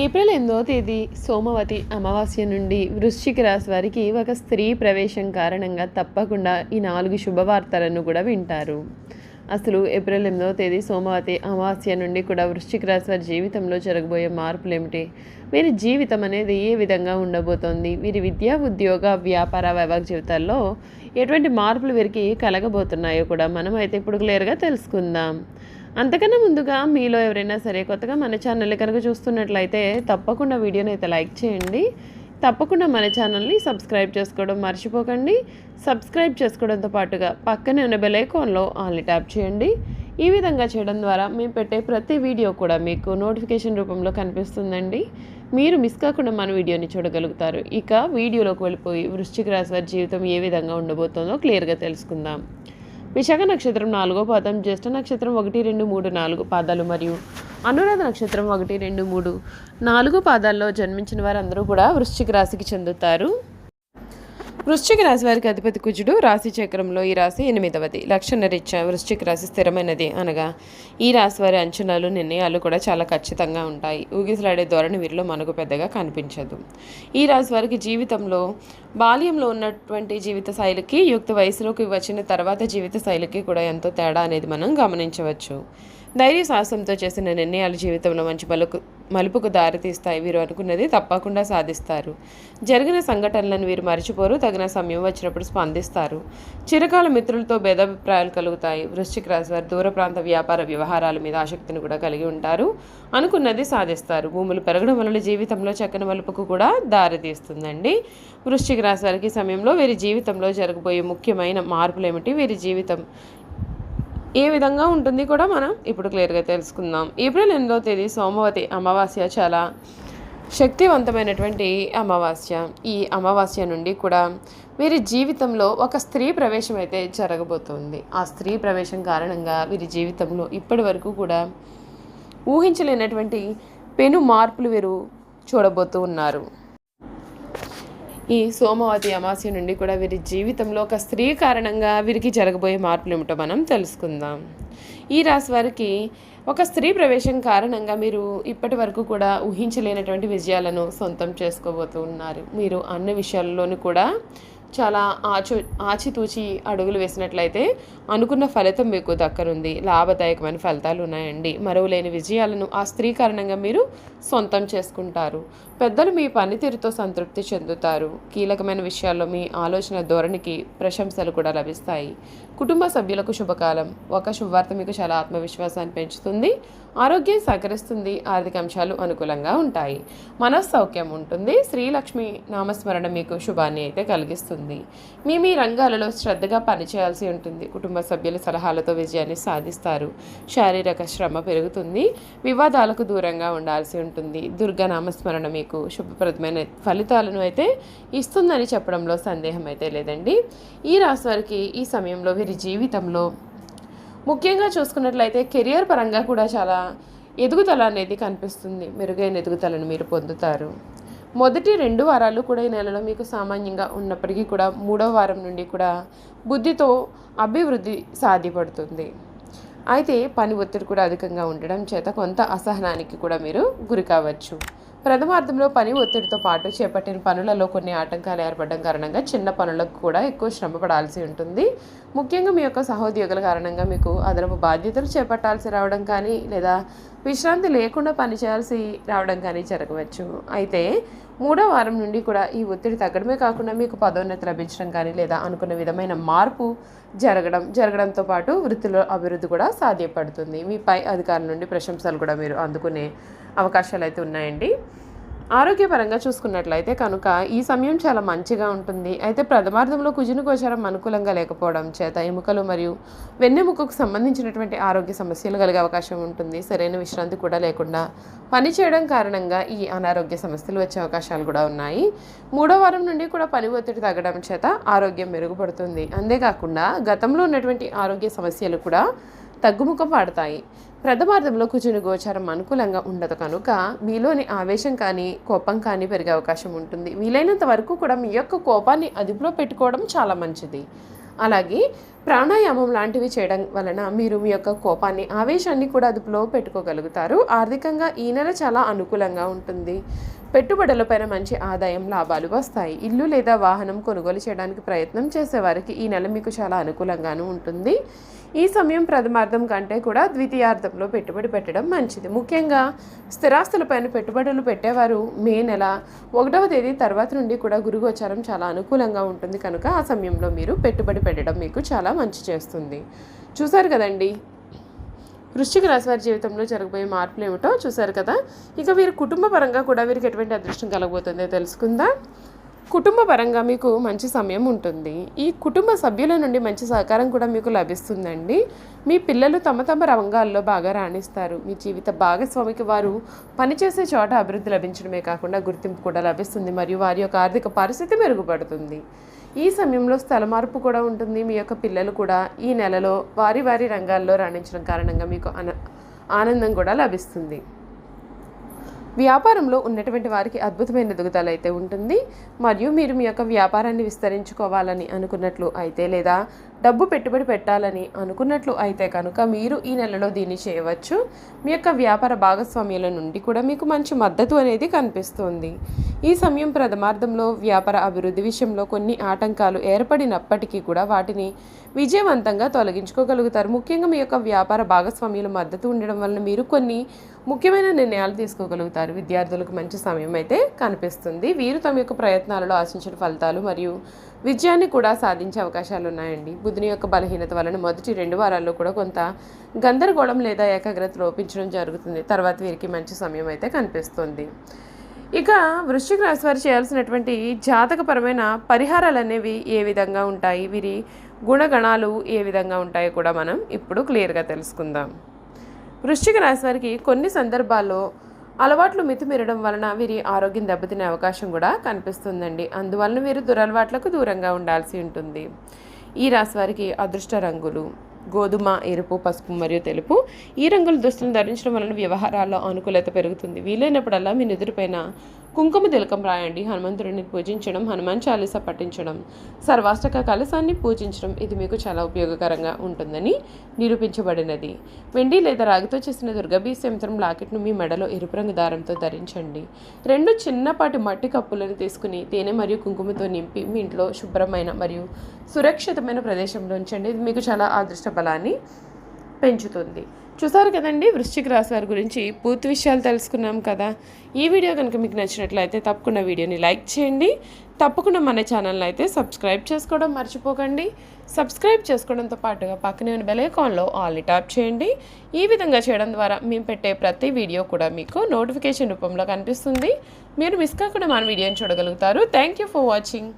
April ఎనిమిదో తేదీ సోమవతి అమావాస్య నుండి వృశ్చిక రాశి వారికి ఒక స్త్రీ ప్రవేశం కారణంగా తప్పకుండా ఈ నాలుగు శుభవార్తలను కూడా వింటారు. అసలు ఏప్రిల్ ఎనిమిదవ తేదీ సోమవతి అమావాస్య నుండి కూడా వృశ్చిక రాశి వారి జీవితంలో జరగబోయే మార్పులు ఏమిటి? వీరి జీవితం అనేది ఏ విధంగా ఉండబోతోంది? వీరి విద్యా ఉద్యోగ వ్యాపార వైవాహిక జీవితాల్లో ఎటువంటి మార్పులు వీరికి కలగబోతున్నాయో కూడా మనం అయితే ఇప్పుడు క్లియర్గా తెలుసుకుందాం. అంతకన్నా ముందుగా మీలో ఎవరైనా సరే కొత్తగా మన ఛానల్ని కనుక చూస్తున్నట్లయితే తప్పకుండా వీడియోని అయితే లైక్ చేయండి. తప్పకుండా మన ఛానల్ని సబ్స్క్రైబ్ చేసుకోవడం మర్చిపోకండి. సబ్స్క్రైబ్ చేసుకోవడంతో పాటుగా పక్కనే ఉన్న బెల్ ఐకాన్లో ఆన్లీ ట్యాప్ చేయండి. ఈ విధంగా చేయడం ద్వారా మేము పెట్టే ప్రతి వీడియో కూడా మీకు నోటిఫికేషన్ రూపంలో కనిపిస్తుందండి. మీరు మిస్ కాకుండా మన వీడియోని చూడగలుగుతారు. ఇక వీడియోలోకి వెళ్ళిపోయి వృశ్చిక రాశి వారి జీవితం ఏ విధంగా ఉండబోతుందో క్లియర్గా తెలుసుకుందాం. విశాఖ నక్షత్రం నాలుగో పాదం జ్యేష్ఠ నక్షత్రం ఒకటి రెండు మూడు నాలుగు పాదాలు మరియు అనురాధ నక్షత్రం ఒకటి రెండు మూడు నాలుగు పాదాల్లో జన్మించిన వారందరూ కూడా వృశ్చిక రాశికి చెందుతారు. వృశ్చిక రాశి వారికి అధిపతి కుజుడు రాశి చక్రంలో ఈ రాశి ఎనిమిదవది. లక్షణ రీత్యా వృశ్చిక రాశి స్థిరమైనది అనగా ఈ రాశి వారి అంచనాలు నిర్ణయాలు కూడా చాలా ఖచ్చితంగా ఉంటాయి. ఊగిసలాడే ధోరణి వీరిలో మనకు పెద్దగా కనిపించదు. ఈ రాశి వారికి జీవితంలో బాల్యంలో ఉన్నటువంటి జీవిత శైలికి యుక్త వయసులోకి వచ్చిన తర్వాత జీవిత శైలికి కూడా ఎంతో తేడా అనేది మనం గమనించవచ్చు. ధైర్య సాహసంతో చేసిన నిర్ణయాలు జీవితంలో మంచి పలుకు మలుపుకు దారితీస్తాయి వీరు అనుకున్నది తప్పకుండా సాధిస్తారు. జరిగిన సంఘటనలను వీరు మరిచిపోరు. తగిన సమయం వచ్చినప్పుడు స్పందిస్తారు. చిరకాల మిత్రులతో భేదాభిప్రాయాలు కలుగుతాయి. వృశ్చిక రాశి వారు దూర ప్రాంత వ్యాపార వ్యవహారాల మీద ఆసక్తిని కూడా కలిగి ఉంటారు. అనుకున్నది సాధిస్తారు. భూములు పెరగడం వలన జీవితంలో చక్కని మలుపుకు కూడా దారితీస్తుందండి వృశ్చిక రాశి వారికి సమయంలో వీరి జీవితంలో జరగబోయే ముఖ్యమైన మార్పులు ఏమిటి? వీరి జీవితం ఏ విధంగా ఉంటుంది కూడా మనం ఇప్పుడు క్లియర్గా తెలుసుకుందాం. ఏప్రిల్ ఎనిమిదవ తేదీ సోమవతి అమావాస్య చాలా శక్తివంతమైనటువంటి అమావాస్య. ఈ అమావాస్య నుండి కూడా వీరి జీవితంలో ఒక స్త్రీ ప్రవేశం అయితే జరగబోతోంది. ఆ స్త్రీ ప్రవేశం కారణంగా వీరి జీవితంలో ఇప్పటి వరకు కూడా ఊహించలేనటువంటి పెను మార్పులు వీరు చూడబోతూ ఉన్నారు. ఈ సోమవతి అమాస్య నుండి కూడా వీరి జీవితంలో ఒక స్త్రీ కారణంగా వీరికి జరగబోయే మార్పులు ఏమిటో మనం తెలుసుకుందాం. ఈ రాశి వారికి ఒక స్త్రీ ప్రవేశం కారణంగా మీరు ఇప్పటి వరకు కూడా ఊహించలేనటువంటి విజయాలను సొంతం చేసుకోబోతూ ఉన్నారు మీరు అన్ని విషయాల్లోనూ కూడా చాలా ఆచు ఆచితూచి అడుగులు వేసినట్లయితే అనుకున్న ఫలితం మీకు దక్కనుంది. లాభదాయకమైన ఫలితాలు ఉన్నాయండి. మరువలేని విజయాలను ఆ స్త్రీ కారణంగా మీరు సొంతం చేసుకుంటారు. పెద్దలు మీ పనితీరుతో సంతృప్తి చెందుతారు. కీలకమైన విషయాల్లో మీ ఆలోచన ధోరణికి ప్రశంసలు కూడా లభిస్తాయి. కుటుంబ సభ్యులకు శుభకాలం. ఒక శుభవార్త మీకు చాలా ఆత్మవిశ్వాసాన్ని పెంచుతుంది. ఆరోగ్యం సహకరిస్తుంది ఆర్థిక అంశాలు అనుకూలంగా ఉంటాయి. మనస్సౌఖ్యం ఉంటుంది శ్రీలక్ష్మి నామస్మరణ మీకు శుభాన్ని అయితే కలిగిస్తుంది. మీ మీ రంగాలలో శ్రద్ధగా పనిచేయాల్సి ఉంటుంది. కుటుంబ సభ్యుల సలహాలతో విజయాన్ని సాధిస్తారు. శారీరక శ్రమ పెరుగుతుంది వివాదాలకు దూరంగా ఉండాల్సి ఉంటుంది. దుర్గా నామస్మరణ మీకు శుభప్రదమైన ఫలితాలను అయితే ఇస్తుందని చెప్పడంలో సందేహం అయితే లేదండి. ఈ రాశి వారికి ఈ సమయంలో వీరి జీవితంలో ముఖ్యంగా చూసుకున్నట్లయితే కెరియర్ పరంగా కూడా చాలా ఎదుగుదల అనేది కనిపిస్తుంది. మెరుగైన ఎదుగుదలను మీరు పొందుతారు. మొదటి రెండు వారాలు కూడా ఈ నెలలో మీకు సామాన్యంగా ఉన్నప్పటికీ కూడా మూడో వారం నుండి కూడా బుద్ధితో అభివృద్ధి సాధ్యపడుతుంది. అయితే పని ఒత్తిడి కూడా అధికంగా ఉండడం చేత కొంత అసహనానికి కూడా మీరు గురి కావచ్చు. ప్రథమార్థంలో పని ఒత్తిడితో పాటు చేపట్టిన పనులలో కొన్ని ఆటంకాలు ఏర్పడడం కారణంగా చిన్న పనులకు కూడా ఎక్కువ శ్రమ పడాల్సి ఉంటుంది. ముఖ్యంగా మీ యొక్క సహోద్యోగుల కారణంగా మీకు అదనపు బాధ్యతలు చేపట్టాల్సి రావడం కానీ లేదా విశ్రాంతి లేకుండా పనిచేయాల్సి రావడం కానీ జరగవచ్చు. అయితే మూడో వారం నుండి కూడా ఈ ఒత్తిడి తగ్గడమే కాకుండా మీకు పదోన్నతి లభించడం కానీ లేదా అనుకున్న విధమైన మార్పు జరగడం జరగడంతో పాటు వృత్తిలో అభివృద్ధి కూడా సాధ్యపడుతుంది. మీ పై అధికారుల నుండి ప్రశంసలు కూడా మీరు అందుకునే అవకాశాలు అయితే ఉన్నాయండి. ఆరోగ్యపరంగా చూసుకున్నట్లయితే కనుక ఈ సమయం చాలా మంచిగా ఉంటుంది. అయితే ప్రథమార్థంలో కుజుని గోచారం అనుకూలంగా లేకపోవడం చేత ఎముకలు మరియు వెన్నెముకకు సంబంధించినటువంటి ఆరోగ్య సమస్యలు కలిగే అవకాశం ఉంటుంది. సరైన విశ్రాంతి కూడా లేకుండా పని చేయడం కారణంగా ఈ అనారోగ్య సమస్యలు వచ్చే అవకాశాలు కూడా ఉన్నాయి. మూడో వారం నుండి కూడా పని ఒత్తిడి తగ్గడం చేత ఆరోగ్యం మెరుగుపడుతుంది. అంతేకాకుండా గతంలో ఉన్నటువంటి ఆరోగ్య సమస్యలు కూడా తగ్గుముఖం పడతాయి. ప్రథమార్థంలో కుజుని గోచారం అనుకూలంగా ఉండదు కనుక మీలోని ఆవేశం కానీ కోపం కానీ పెరిగే అవకాశం ఉంటుంది. వీలైనంత వరకు కూడా మీ యొక్క కోపాన్ని అదుపులో పెట్టుకోవడం చాలా మంచిది. అలాగే ప్రాణాయామం లాంటివి చేయడం వలన మీరు మీ యొక్క కోపాన్ని ఆవేశాన్ని కూడా అదుపులో పెట్టుకోగలుగుతారు. ఆర్థికంగా ఈ నెల చాలా అనుకూలంగా ఉంటుంది. పెట్టుబడులపైన మంచి ఆదాయం లాభాలు వస్తాయి. ఇల్లు లేదా వాహనం కొనుగోలు చేయడానికి ప్రయత్నం చేసేవారికి ఈ నెల మీకు చాలా అనుకూలంగాను ఉంటుంది. ఈ సమయం ప్రథమార్థం కంటే కూడా ద్వితీయార్థంలో పెట్టుబడి పెట్టడం మంచిది. ముఖ్యంగా స్థిరాస్తులపైన పెట్టుబడులు పెట్టేవారు మే నెల ఒకటవ తేదీ తర్వాత నుండి కూడా గురుగోచారం చాలా అనుకూలంగా ఉంటుంది. కనుక ఆ సమయంలో మీరు పెట్టుబడి పెట్టడం మీకు చాలా మంచి చేస్తుంది. చూసారు కదండి వృశ్చిక రాశి వారి జీవితంలో జరగబోయే మార్పులు ఏమిటో చూశారు కదా. ఇక వీరి కుటుంబ పరంగా కూడా వీరికి ఎటువంటి అదృష్టం కలగబోతుందో తెలుసుకుందాం. కుటుంబ పరంగా మీకు మంచి సమయం ఉంటుంది. ఈ కుటుంబ సభ్యుల నుండి మంచి సహకారం కూడా మీకు లభిస్తుందండి. మీ పిల్లలు తమ తమ రంగాల్లో బాగా రాణిస్తారు. మీ జీవిత భాగస్వామికి వారు పనిచేసే చోట అభివృద్ధి లభించడమే కాకుండా గుర్తింపు కూడా లభిస్తుంది. మరియు వారి యొక్క ఆర్థిక పరిస్థితి మెరుగుపడుతుంది. ఈ సమయంలో స్థల మార్పు కూడా ఉంటుంది. మీ యొక్క పిల్లలు కూడా ఈ నెలలో వారి వారి రంగాల్లో రాణించడం కారణంగా మీకు అన ఆనందం కూడా లభిస్తుంది. వ్యాపారంలో ఉన్నటువంటి వారికి అద్భుతమైన ఎదుగుదల అయితే ఉంటుంది. మరియు మీరు మీ యొక్క వ్యాపారాన్ని విస్తరించుకోవాలని అనుకున్నట్లు అయితే లేదా డబ్బు పెట్టుబడి పెట్టాలని అనుకున్నట్లు అయితే కనుక మీరు ఈ నెలలో దీన్ని చేయవచ్చు. మీ యొక్క వ్యాపార భాగస్వామ్యుల నుండి కూడా మీకు మంచి మద్దతు అనేది కనిపిస్తుంది. ఈ సమయం ప్రథమార్థంలో వ్యాపార అభివృద్ధి విషయంలో కొన్ని ఆటంకాలు ఏర్పడినప్పటికీ కూడా వాటిని విజయవంతంగా తొలగించుకోగలుగుతారు. ముఖ్యంగా మీ యొక్క వ్యాపార భాగస్వామ్యుల మద్దతు ఉండడం వలన మీరు కొన్ని ముఖ్యమైన నిర్ణయాలు తీసుకోగలుగుతారు. విద్యార్థులకు మంచి సమయం అయితే కనిపిస్తుంది. వీరు తమ యొక్క ప్రయత్నాలలో ఆశించిన ఫలితాలు మరియు విజయాన్ని కూడా సాధించే అవకాశాలు ఉన్నాయండి. బుధుని యొక్క బలహీనత వలన మొదటి రెండు వారాల్లో కూడా కొంత గందరగోళం లేదా ఏకాగ్రత లోపించడం జరుగుతుంది. తర్వాత వీరికి మంచి సమయం అయితే కనిపిస్తుంది. ఇక వృశ్చిక రాశి వారు చేయాల్సినటువంటి జాతకపరమైన పరిహారాలు అనేవి ఏ విధంగా ఉంటాయి? వీరి గుణగణాలు ఏ విధంగా ఉంటాయో కూడా మనం ఇప్పుడు క్లియర్గా తెలుసుకుందాం. వృశ్చిక రాశి వారికి కొన్ని సందర్భాల్లో అలవాట్లు మితిమీరడం వలన వీరి ఆరోగ్యం దెబ్బతినే అవకాశం కూడా కనిపిస్తుందండి. అందువలన వీరు దురలవాట్లకు దూరంగా ఉండాల్సి ఉంటుంది. ఈ రాశి వారికి అదృష్ట రంగులు గోధుమ ఎరుపు పసుపు మరియు తెలుపు ఈ రంగుల దుస్తులను ధరించడం వలన వ్యవహారాల్లో అనుకూలత పెరుగుతుంది. వీలైనప్పుడల్లా మీ నిద్రపైన కుంకుమ తిలకం రాయండి హనుమంతుడిని పూజించడం హనుమాన్ చాలీస పఠించడం సర్వాష్టక కలశాన్ని పూజించడం ఇది మీకు చాలా ఉపయోగకరంగా ఉంటుందని నిరూపించబడినది. వెండి లేదా రాగితో చేసిన దుర్గబీ యంత్రం లాకెట్ను మీ మెడలో ఎరుపు రంగు దారంతో ధరించండి. రెండు చిన్నపాటి మట్టి కప్పులను తీసుకుని తేనె మరియు కుంకుమతో నింపి మీ ఇంట్లో శుభ్రమైన మరియు సురక్షితమైన ప్రదేశంలో ఉంచండి. ఇది మీకు చాలా అదృష్ట బలాన్ని పెంచుతుంది. చూసారు కదండి వృశ్చిక రాశి వారి గురించి పూర్తి విషయాలు తెలుసుకున్నాం కదా. ఈ వీడియో కనుక మీకు నచ్చినట్లయితే తప్పకుండా వీడియోని లైక్ చేయండి. తప్పకుండా మన ఛానల్ని అయితే సబ్స్క్రైబ్ చేసుకోవడం మర్చిపోకండి. సబ్స్క్రైబ్ చేసుకోవడంతో పాటుగా పక్కనే ఉన్న బెలైకాన్లో ఆల్ ఆల్ని ట్యాప్ చేయండి. ఈ విధంగా చేయడం ద్వారా మేము పెట్టే ప్రతి వీడియో కూడా మీకు నోటిఫికేషన్ రూపంలో కనిపిస్తుంది. మీరు మిస్ కాకుండా మన వీడియోని చూడగలుగుతారు. Thank you for watching.